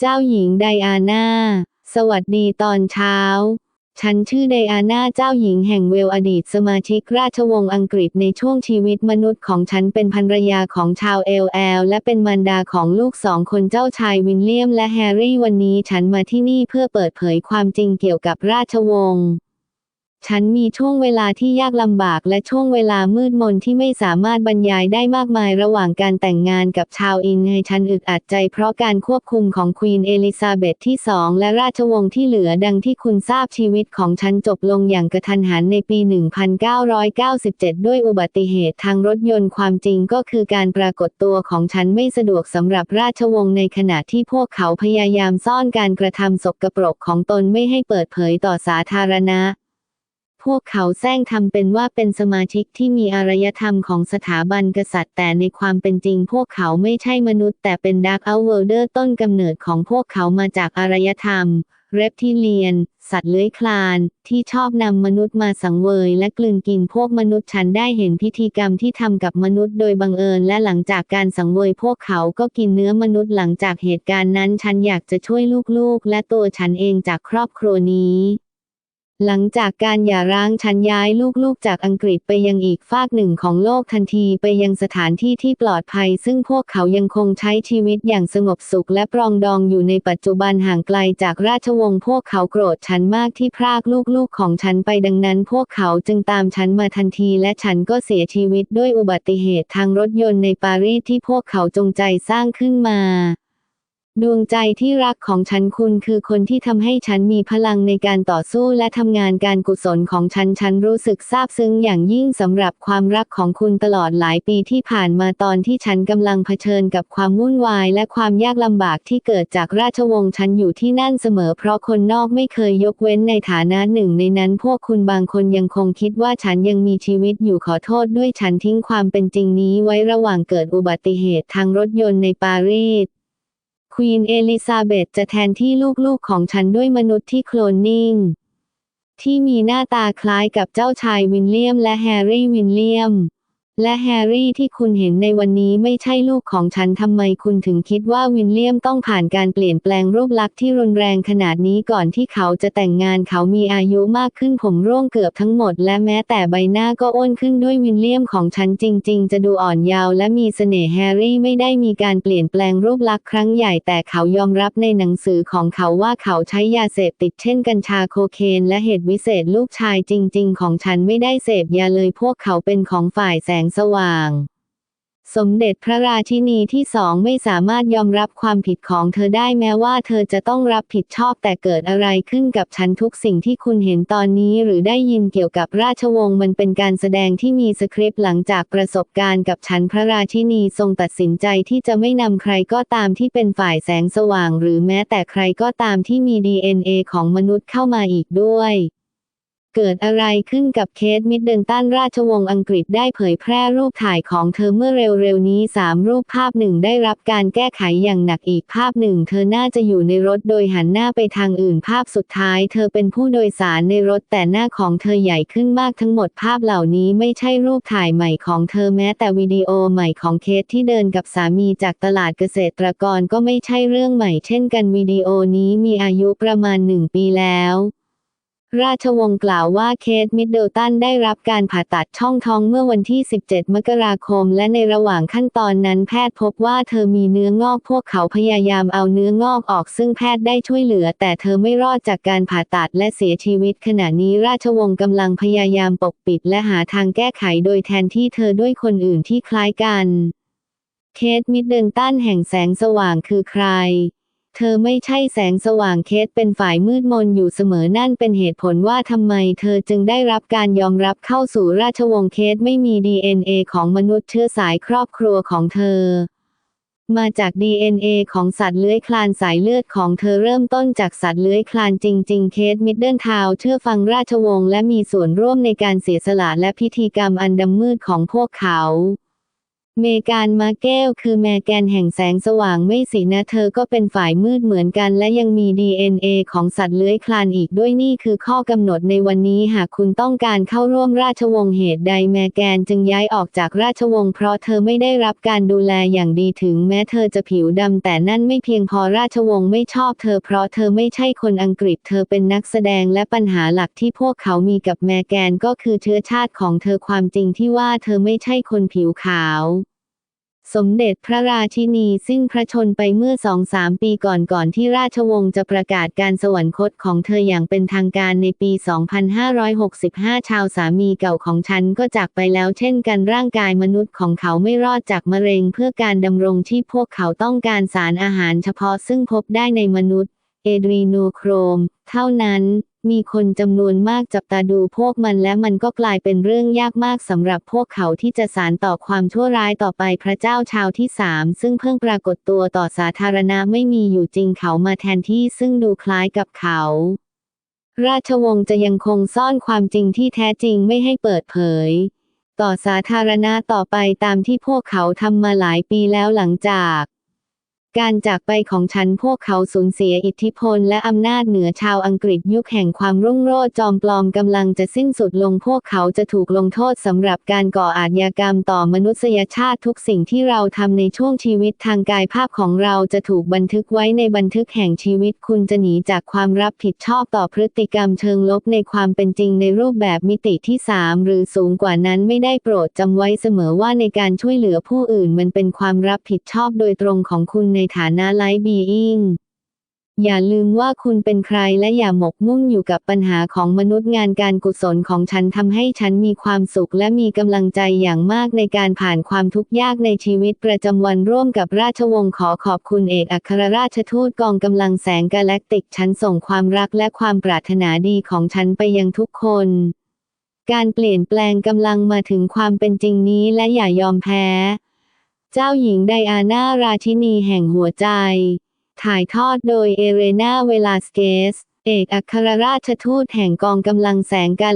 เจ้าหญิงไดอาน่า สวัสดีตอนเช้า ฉันชื่อไดอาน่าเจ้าหญิงแห่งเวลอดีตสมาชิกราชวงศ์อังกฤษในช่วงชีวิตมนุษย์ของฉันเป็นภรรยาของชาวเอลแอลและเป็นมารดาของลูกสองคนเจ้าชายวินเลียมและแฮร์รี่วันนี้ฉันมาที่นี่เพื่อเปิดเผยความจริงเกี่ยวกับราชวงศ์ ฉันมีช่วงเวลาที่ยากลำบากและช่วงเวลามืดมนที่ไม่สามารถบรรยายได้มากมายระหว่างการแต่งงานกับชาวอินให้ฉันอึดอัดใจเพราะการควบคุมของควีนเอลิซาเบธที่สองและราชวงศ์ที่เหลือดังที่คุณทราบชีวิตของฉันจบลงอย่างกระทันหันในปี 1997 ด้วยอุบัติเหตุทางรถยนต์ความจริงก็คือการปรากฏตัวของฉันไม่สะดวกสำหรับราชวงศ์ในขณะที่พวกเขาพยายามซ่อนการกระทำสกรปรกของตนไม่ให้เปิดเผยต่อสาธารณะ พวกเขาแซงทำเป็นว่าเป็นสมาชิกที่มีอารยธรรมของสถาบันกษัตริย์ แต่ในความเป็นจริงพวกเขาไม่ใช่มนุษย์ แต่เป็นดักเอาเวลเดอร์ต้นกำเนิดของพวกเขามาจากอารยธรรม เรปทิเลียน สัตว์เลื้อยคลาน ที่ชอบนำมนุษย์มาสังเวย และกลืนกินพวกมนุษย์ฉันได้เห็นพิธีกรรมที่ทำกับมนุษย์โดยบังเอิญ และหลังจากการสังเวยพวกเขาก็กินเนื้อมนุษย์หลังจากเหตุการณ์นั้น ฉันอยากจะช่วยลูกๆ และตัวฉันเองจากครอบครัวนี้ หลังจากการหย่าร้างฉันย้ายลูกๆจากอังกฤษไปยังอีกฟากหนึ่งของโลกทันทีไปยังสถานที่ที่ปลอดภัย ซึ่งพวกเขายังคงใช้ชีวิตอย่างสงบสุขและปรองดองอยู่ในปัจจุบันห่างไกลจากราชวงศ์พวกเขาโกรธฉันมากที่พรากลูกๆของฉันไปดังนั้น พวกเขาจึงตามฉันมาทันทีและฉันก็เสียชีวิตด้วยอุบัติเหตุทางรถยนต์ในปารีสที่พวกเขาจงใจสร้างขึ้นมา ดวงใจที่รักของฉันคุณคือคนที่ทำให้ฉันมีพลังในการต่อสู้และทำงานการกุศลของฉันฉันรู้สึกซาบซึ้งอย่างยิ่งสำหรับความรักของคุณตลอดหลายปีที่ผ่านมาตอนที่ฉันกำลังเผชิญกับความวุ่นวายและความยากลำบากที่เกิดจากราชวงศ์ฉันอยู่ที่นั่นเสมอเพราะคนนอกไม่เคยยกเว้นในฐานะหนึ่งในนั้นพวกคุณบางคนยังคงคิดว่าฉันยังมีชีวิตอยู่ขอโทษด้วยฉันทิ้งความเป็นจริงนี้ไว้ระหว่างเกิดอุบัติเหตุทางรถยนต์ในปารีส ควีนเอลิซาเบธจะแทนที่ลูกๆของฉันด้วยมนุษย์ที่โคลนนิ่ง ที่มีหน้าตาคล้ายกับเจ้าชายวินเลียมและแฮร์รี่วินเลียม และแฮร์รี่ที่คุณเห็นในวันนี้ไม่ใช่ลูกของฉันทำไมคุณถึงคิดว่าวินเลียมต้องผ่านการเปลี่ยนแปลงรูปลักษณ์ที่รุนแรงขนาดนี้ก่อนที่เขาจะแต่งงานเขามีอายุมากขึ้นผมร่วงเกือบทั้งหมด และแม้แต่ใบหน้าก็อ้วนขึ้นด้วยวินเลียมของฉันจริง ๆ จะดูอ่อนเยาว์และมีเสน่ห์แฮร์รี่ไม่ได้มีการเปลี่ยนแปลงรูปลักษณ์ครั้งใหญ่แต่เขายอมรับในหนังสือของเขาว่าเขาใช้ยาเสพติดเช่นกัญชาโคเคนและเหตุวิเศษลูกชายจริง ๆ ของฉันไม่ได้เสพยาเลยพวกเขาเป็นของฝ่ายแสงสว่าง สมเด็จพระราชินีที่สองไม่สามารถยอมรับความผิดของเธอได้แม้ว่าเธอจะต้องรับผิดชอบแต่เกิดอะไรขึ้นกับฉันทุกสิ่งที่คุณเห็นตอนนี้หรือได้ยินเกี่ยวกับราชวงศ์มันเป็นการแสดงที่มีสคริปต์หลังจากประสบการณ์กับฉันพระราชินีทรงตัดสินใจที่จะไม่นำใครก็ตามที่เป็นฝ่ายแสงสว่าง หรือแม้แต่ใครก็ตามที่มี DNA ของมนุษย์เข้ามาอีกด้วย เกิดอะไรขึ้นกับเคทมิดเดิลตันราชวงศ์อังกฤษได้เผยแพร่รูปถ่ายของเธอเมื่อเร็วๆนี้สามรูปภาพหนึ่งได้รับการแก้ไขอย่างหนักอีกภาพหนึ่ง เธอน่าจะอยู่ในรถโดยหันหน้าไปทางอื่นภาพสุดท้าย เธอเป็นผู้โดยสารในรถแต่หน้าของเธอใหญ่ขึ้นมากทั้งหมดภาพเหล่านี้ไม่ใช่รูปถ่ายใหม่ของเธอแม้แต่วิดีโอใหม่ของเคทที่เดินกับสามีจากตลาดเกษตรกรก็ไม่ใช่เรื่องใหม่ เช่นกันวิดีโอนี้มีอายุประมาณหนึ่งปีแล้ว ราชวงศ์กล่าวว่าเคทมิดเดิลตันได้รับการผ่าตัดช่องท้องเมื่อวันที่ 17 มกราคม และในระหว่างขั้นตอนนั้นแพทย์พบว่าเธอมีเนื้องอกพวกเขาพยายามเอาเนื้องอกออกซึ่งแพทย์ได้ช่วยเหลือ แต่เธอไม่รอดจากการผ่าตัดและเสียชีวิต ขณะนี้ราชวงศ์กำลังพยายามปกปิด และหาทางแก้ไขโดยแทนที่เธอด้วยคนอื่นที่คล้ายกัน เคทมิดเดิลตันแห่งแสงสว่างคือใคร เธอไม่ใช่แสงสว่างเคสเป็นฝ่ายมืดมนอยู่เสมอนั่นเป็นเหตุผลว่าทำไมเธอจึงได้รับการยอมรับเข้าสู่ราชวงศ์เคสไม่มี DNA ของมนุษย์เชื้อสายครอบครัวของเธอ มาจาก DNA ของสัตว์เลื้อยคลานสายเลือดของเธอเริ่มต้นจากสัตว์เลื้อยคลานจริง ๆ เคสมิดเดิลทาวเชื่อฟังราชวงศ์และมีส่วนร่วมในการเสียสละและพิธีกรรมอันดำมืดของพวกเขา เมแกานมาเกลคือแมแกนแห่งแสงสว่างไม่สินะเธอก็เป็นฝ่ายมืดเหมือนกันและยังมี DNA ของสัตว์เลื้อยคลานอีกด้วยนี่คือข้อกำหนดในวันนี้หากคุณต้องการเข้าร่วมราชวงศ์เหตุใดแมแกนจึงย้ายออกจากราชวงศ์เพราะเธอไม่ได้รับการดูแลอย่างดีถึงแม้เธอจะผิวดำแต่นั่นไม่เพียงพอราชวงศ์ไม่ชอบเธอเพราะเธอไม่ใช่คนอังกฤษเธอเป็นนักแสดงและปัญหาหลักที่พวกเขามีกับแมแกนก็คือเชื้อชาติของเธอความจริงที่ว่าเธอไม่ใช่คนผิวขาว สมเด็จพระราชินีสิ้นพระชนไปเมื่อสองสามปีก่อนก่อนที่ราชวงศ์จะประกาศการสวรรคตของเธออย่างเป็นทางการในปี 2565 ชาวสามีเก่าของฉันก็จากไปแล้วเช่นกันร่างกายมนุษย์ของเขาไม่รอดจากมะเร็งเพื่อการดำรงที่พวกเขาต้องการสารอาหารเฉพาะซึ่งพบได้ในมนุษย์ เอดรีโนโครม เท่านั้น มีคนจำนวนมากจับตาดูพวกมันและมันก็กลายเป็นเรื่องยากมากสำหรับพวกเขาที่จะสารต่อความชั่วร้ายต่อไปพระเจ้าชาวที่สามซึ่งเพิ่งปรากฏตัวต่อสาธารณะไม่มีอยู่จริงเขามาแทนที่ซึ่งดูคล้ายกับเขา ราชวงศ์จะยังคงซ่อนความจริงที่แท้จริงไม่ให้เปิดเผย ต่อสาธารณะต่อไปตามที่พวกเขาทำมาหลายปีแล้วหลังจาก การจากไปของฉันพวกเขาสูญเสียอิทธิพลและอำนาจเหนือชาวอังกฤษยุคแห่งความรุ่งโรจน์จอมปลอมกำลังจะสิ้นสุดลงพวกเขาจะถูกลงโทษสำหรับการก่ออาชญากรรมต่อมนุษยชาติทุกสิ่งที่เราทำในช่วงชีวิตทางกายภาพของเราจะถูกบันทึกไว้ในบันทึกแห่งชีวิตคุณจะหนีจากความรับผิดชอบต่อพฤติกรรมเชิงลบในความเป็นจริงในรูปแบบมิติที่สามหรือสูงกว่านั้นไม่ได้โปรดจำไว้เสมอว่าในการช่วยเหลือผู้อื่นมันเป็นความรับผิดชอบโดยตรงของคุณในฐานะไลฟ์บีอิงอย่าลืมว่าคุณเป็นใครและอย่าหมกมุ่นอยู่กับปัญหาของมนุษย์งานการกุศลของฉันทำให้ฉันมีความสุขและมีกำลังใจอย่างมากในการผ่านความทุกข์ยากในชีวิตประจำวันร่วมกับราชวงศ์ขอขอบคุณเอกอัครราชทูตกองกำลังแสงกาแล็กติกฉันส่งความรักและความปรารถนาดีของฉันไปยังทุกคน การเปลี่ยนแปลงกำลังมาถึงความเป็นจริงนี้และอย่ายอมแพ้ เจ้าหญิงไดอาน่าราชินีแห่งหัวใจ ถ่ายทอดโดยเอเรนาเวลาสเกส เอกอัครราชทูตแห่งกองกำลังแสงกาแล็